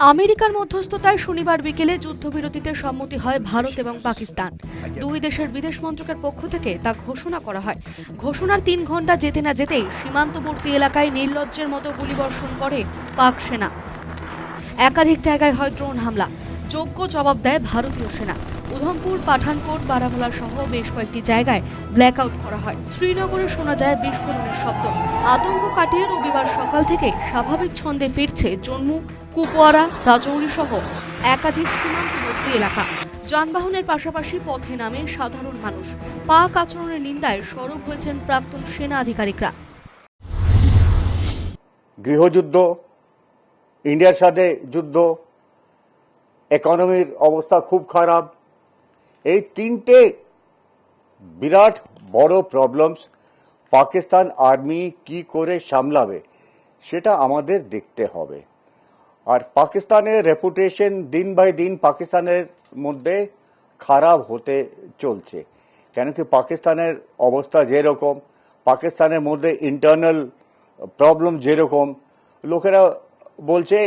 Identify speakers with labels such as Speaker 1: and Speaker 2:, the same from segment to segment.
Speaker 1: আমেরিকার মধ্যস্থতায় শনিবার বিকেলে যুদ্ধবিরতিতে সম্মতি হয় ভারত এবং পাকিস্তান। দুই দেশের বিদেশ মন্ত্রকের পক্ষ থেকে তা ঘোষণা করা হয়। ঘোষণার তিন ঘণ্টা যেতে না যেতেই সীমান্তবর্তী এলাকায় নির্লজ্জের মতো গুলিবর্ষণ করে পাক সেনা। একাধিক জায়গায় হয় ড্রোন হামলা। যোগ্য জবাব দেয় ভারতীয় সেনা। উধমপুর পাঠানকোট বারামুলা সহ বেশ কয়েকটি জায়গায় ব্ল্যাকআউট করা হয়। শ্রীনগরে শোনা যায় বিস্ফোরণের শব্দ। আতঙ্ক কাটিয়ে রবিবার সকাল থেকে স্বাভাবিক ছন্দে ফিরছে জম্মু কুপওয়ারা রাজৌরি সহ একাধিক সীমান্তবর্তী এলাকা। যানবাহনের পাশাপাশি পথে নামে সাধারণ মানুষ। পাক আচরণের নিন্দায় সরব হয়েছেন প্রাক্তন সেনা আধিকারিকরা।
Speaker 2: গৃহযুদ্ধ, ইন্ডিয়ার সাথে যুদ্ধ ইকোনমির অবস্থা খুব খারাপ। এই তিনটে বিরাট বড় প্রবলেমস পাকিস্তান আর্মি কি করে সামলাবে, সেটা আমাদের দেখতে হবে। আর পাকিস্তানের রেপুটেশন দিন বাই দিন পাকিস্তানের মধ্যে খারাপ হতে চলছে। কেন কি পাকিস্তানের অবস্থা যেরকম, পাকিস্তানের মধ্যে ইন্টারনাল প্রবলেম যেরকম, লোকেরা বলছে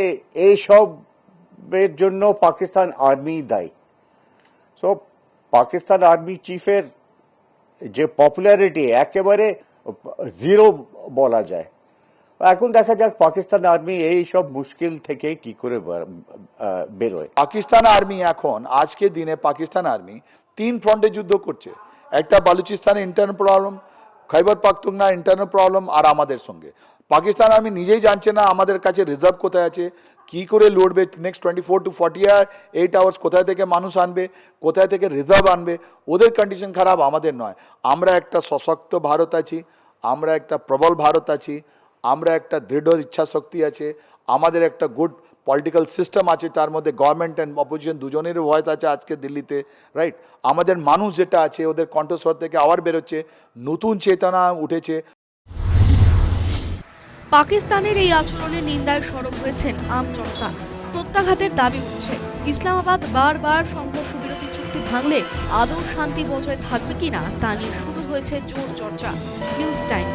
Speaker 2: এই সবের জন্য পাকিস্তান আর্মি দায়ী। সো পাকিস্তান আর্মি চিফের যে পপুলারিটি একেবারে জিরো বলা যায়। এখন দেখা যাক পাকিস্তান আর্মি এই সব মুশকিল থেকে কি করে বেরোয়।
Speaker 3: পাকিস্তান আর্মি এখন, আজকে দিনে পাকিস্তান আর্মি তিন ফ্রন্টে যুদ্ধ করছে। একটা বালুচিস্তানের internal problem Khyber Pakhtunkhwa internal problem আর আমাদের সঙ্গে। পাকিস্তান আর্মি নিজেই জানছে না আমাদের কাছে রিজার্ভ কোথায় আছে, কি করে লড়বে next twenty four to forty eight hours কোথায় থেকে মানুষ আনবে, কোথায় থেকে রিজার্ভ আনবে, ওদের কন্ডিশন খারাপ, আমাদের নয়। আমরা একটা সশক্ত ভারত আছি, আমরা একটা প্রবল ভারত আছি আমরা একটা দৃঢ় ইচ্ছাশক্তি আছে, আমাদের একটা গুড পলিটিক্যাল সিস্টেম আছে, তার মধ্যে গভর্নমেন্ট অ্যান্ড অপোজিশন দুজনেরই ভয়েস আছে আজকে দিল্লিতে রাইট আমাদের মানুষ যেটা আছে, ওদের কণ্ঠস্বর থেকে আবার বেরোচ্ছে, নতুন চেতনা উঠেছে।
Speaker 1: পাকিস্তানের এই আচরণের নিন্দায় সরব হয়েছেন আম জনতা। প্রত্যাঘাতের দাবি উঠছে। ইসলামাবাদ বারবার সংঘর্ষ বিরতি চুক্তি ভাঙলে আদৌ শান্তি বজায় থাকবে কিনা তা নিয়ে শুরু হয়েছে জোর চর্চা। News time.